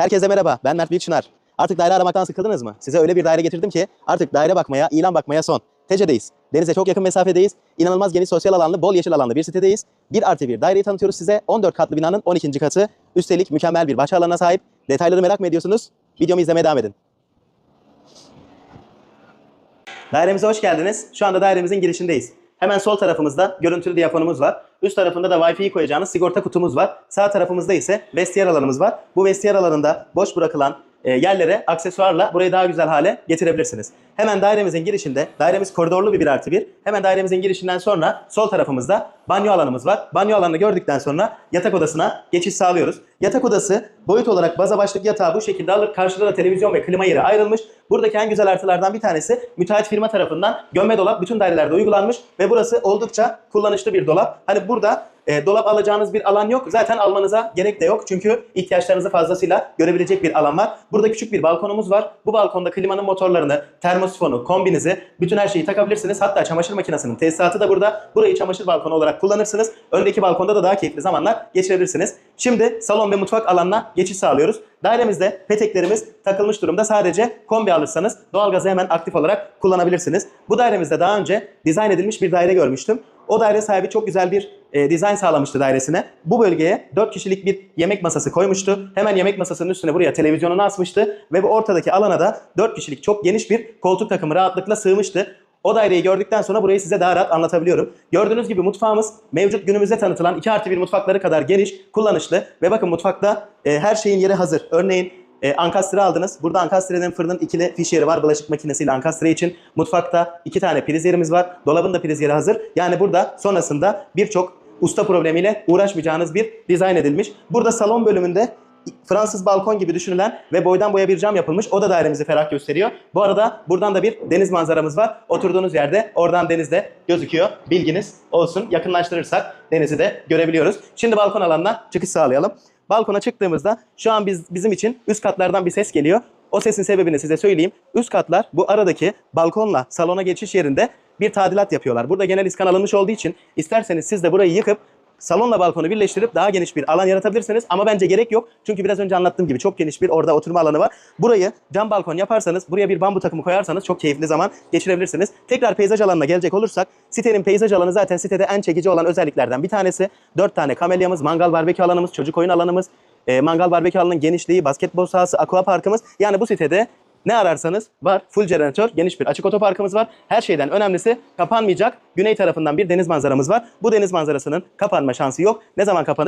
Herkese merhaba, ben Mert Büyükçınar. Artık daire aramaktan sıkıldınız mı? Size öyle bir daire getirdim ki artık daire bakmaya, ilan bakmaya son. Tece'deyiz. Denize çok yakın mesafedeyiz. İnanılmaz geniş sosyal alanlı, bol yeşil alanlı bir sitedeyiz. 1 artı 1 daireyi tanıtıyoruz size. 14 katlı binanın 12. katı. Üstelik mükemmel bir bahçe alanına sahip. Detayları merak mı ediyorsunuz? Videomu izlemeye devam edin. Dairemize hoş geldiniz. Şu anda dairemizin girişindeyiz. Hemen sol tarafımızda görüntülü diyafonumuz var. Üst tarafında da Wi-Fi'yi koyacağınız sigorta kutumuz var. Sağ tarafımızda ise vestiyer alanımız var. Bu vestiyer alanında boş bırakılan e, yerlere aksesuarla burayı daha güzel hale getirebilirsiniz. Hemen dairemizin girişinde, dairemiz koridorlu bir 1 artı 1. Hemen dairemizin girişinden sonra sol tarafımızda banyo alanımız var. Banyo alanını gördükten sonra yatak odasına geçiş sağlıyoruz. Yatak odası boyut olarak baza başlık yatağı bu şekilde alır. Karşıda da televizyon ve klima yeri ayrılmış. Buradaki en güzel artılardan bir tanesi müteahhit firma tarafından gömme dolap bütün dairelerde uygulanmış ve burası oldukça kullanışlı bir dolap. Hani burada e, dolap alacağınız bir alan yok. Zaten almanıza gerek de yok. Çünkü ihtiyaçlarınızı fazlasıyla görebilecek bir alan var. Burada küçük bir balkonumuz var. Bu balkonda klimanın motorlarını, termosifonu, kombinizi, bütün her şeyi takabilirsiniz. Hatta çamaşır makinesinin tesisatı da burada. Burayı çamaşır balkonu olarak kullanırsınız. Öndeki balkonda da daha keyifli zamanlar geçirebilirsiniz. Şimdi salon ve mutfak alanına geçiş sağlıyoruz. Dairemizde peteklerimiz takılmış durumda. Sadece kombi alırsanız doğalgazı hemen aktif olarak kullanabilirsiniz. Bu dairemizde daha önce dizayn edilmiş bir daire görmüştüm. O daire sahibi çok güzel bir e, dizayn sağlamıştı dairesine. Bu bölgeye 4 kişilik bir yemek masası koymuştu. Hemen yemek masasının üstüne buraya televizyonunu asmıştı. Ve bu ortadaki alana da 4 kişilik çok geniş bir koltuk takımı rahatlıkla sığmıştı. O daireyi gördükten sonra burayı size daha rahat anlatabiliyorum. Gördüğünüz gibi mutfağımız mevcut günümüzde tanıtılan 2 artı 1 mutfakları kadar geniş, kullanışlı. Ve bakın mutfakta e, her şeyin yeri hazır. Örneğin e, ankastre aldınız. Burada ankastrenin fırının ikili fiş yeri var. Bulaşık makinesiyle ankastre için. Mutfakta iki tane priz yerimiz var. Dolabın da priz yeri hazır. Yani burada sonrasında birçok usta problemiyle uğraşmayacağınız bir dizayn edilmiş. Burada salon bölümünde Fransız balkon gibi düşünülen ve boydan boya bir cam yapılmış. O da dairemizi ferah gösteriyor. Bu arada buradan da bir deniz manzaramız var. Oturduğunuz yerde oradan deniz de gözüküyor. Bilginiz olsun. Yakınlaştırırsak denizi de görebiliyoruz. Şimdi balkon alanına çıkış sağlayalım. Balkona çıktığımızda şu an biz bizim için üst katlardan bir ses geliyor. O sesin sebebini size söyleyeyim. Üst katlar bu aradaki balkonla salona geçiş yerinde bir tadilat yapıyorlar. Burada genel iskan alınmış olduğu için isterseniz siz de burayı yıkıp salonla balkonu birleştirip daha geniş bir alan yaratabilirsiniz. Ama bence gerek yok. Çünkü biraz önce anlattığım gibi çok geniş bir orada oturma alanı var. Burayı cam balkon yaparsanız, buraya bir bambu takımı koyarsanız çok keyifli zaman geçirebilirsiniz. Tekrar peyzaj alanına gelecek olursak, sitenin peyzaj alanı zaten sitede en çekici olan özelliklerden bir tanesi. 4 tane kamelyamız, mangal barbekü alanımız, çocuk oyun alanımız, e, mangal barbekü alanının genişliği, basketbol sahası, aqua parkımız. Yani bu sitede ne ararsanız var. Full jeneratör, geniş bir açık otoparkımız var. Her şeyden önemlisi kapanmayacak güney tarafından bir deniz manzaramız var. Bu deniz manzarasının kapanma şansı yok. Ne zaman kapanır?